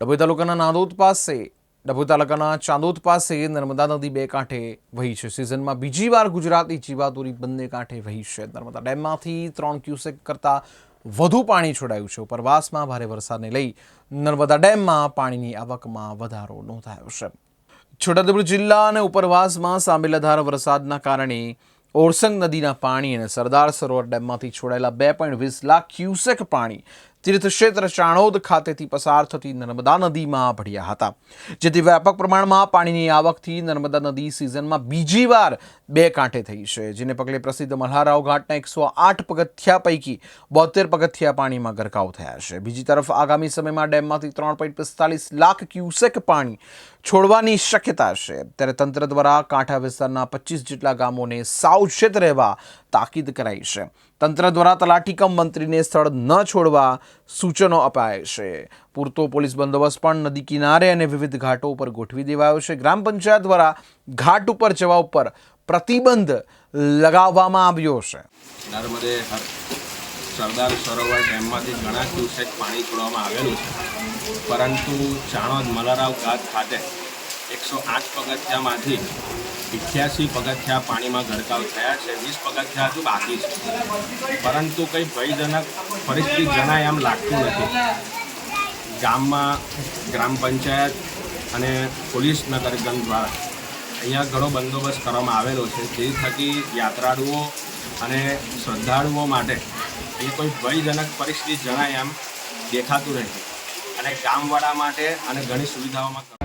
ડભોઈ તાલુકાના નાંદોદ પાસે, ડભોઈ તાલુકાના ચાંદોદ પાસે નર્મદા નદી બે કાંઠે વહી છે. સિઝનમાં બીજી વાર ગુજરાતી જીવાદોરી બંને કાંઠે વહી છે નર્મદા ડેમમાંથી ત્રણ ક્યુસેક કરતાં વધુ પાણી છોડાયું છે. ઉપરવાસમાં ભારે વરસાદને લઈ નર્મદા ડેમમાં પાણીની આવકમાં વધારો નોંધાયો છે. છોટાઉદેપુર જિલ્લા અને ઉપરવાસમાં સાંભેલાધાર વરસાદના કારણે ઓરસંગ નદીના પાણી અને સરદાર સરોવર ડેમમાંથી છોડાયેલા બે પોઈન્ટ વીસ લાખ ક્યુસેક પાણી તીર્થક્ષેત્ર ચાણોદ ખાતેથી પસાર થતી નર્મદા નદીમાં ભળ્યા હતા, જેથી વ્યાપક પ્રમાણમાં પાણીની આવકથી નર્મદા નદી સિઝનમાં બીજી વાર બે કાંઠે થઈ છે, જેને પગલે પ્રસિદ્ધ મલ્હારાવ ઘાટના એકસો આઠ પગથિયા પૈકી બોતેર પગથિયા પાણીમાં ગરકાવ થયા છે. બીજી તરફ આગામી સમયમાં ડેમમાંથી ત્રણ પોઈન્ટ પિસ્તાલીસ લાખ ક્યુસેક પાણી છોડવાની શક્યતા છે. ત્યારે તંત્ર દ્વારા કાંઠા વિસ્તારના પચીસ જેટલા ગામોને સાવચેત રહેવા તાકીદ કરાઈ છે. તંત્ર દ્વારા તલાટીકમ મંત્રીને સ્થળ ન છોડવા સૂચનો અપાય છે. પૂરતો પોલીસ બંદોબસ્ત પણ નદી કિનારે અને વિવિધ ઘાટો ઉપર ગોઠવી દેવાયો છે. ગ્રામ પંચાયત દ્વારા ઘાટ ઉપર જવા ઉપર પ્રતિબંધ લગાવવામાં આવ્યો છે. સરદાર સરોવર ડેમમાંથી ઘણા ક્યુસેક પાણી છોડવામાં આવેલું છે. પરંતુ ચાણોદ મલારાવ ઘાટ ખાતે એકસો આઠ પગથિયામાંથી ઇઠ્યાસી પગથિયા પાણીમાં ગરકાવ થયા છે. વીસ પગથિયા હજુ બાકી છે. પરંતુ કંઈ ભયજનક પરિસ્થિતિ જણાય એમ લાગતું નથી. ગામમાં, ગ્રામ પંચાયત અને પોલીસ નગરગણ દ્વારા અહીંયા ઘણો બંદોબસ્ત કરવામાં આવેલો છે. જે થકી યાત્રાળુઓ અને શ્રદ્ધાળુઓ માટે એ કોઈ ભયજનક પરિસ્થિતિ જણાય એમ દેખાતું નથી. અને ગામવાળા માટે અને ઘણી સુવિધાઓમાં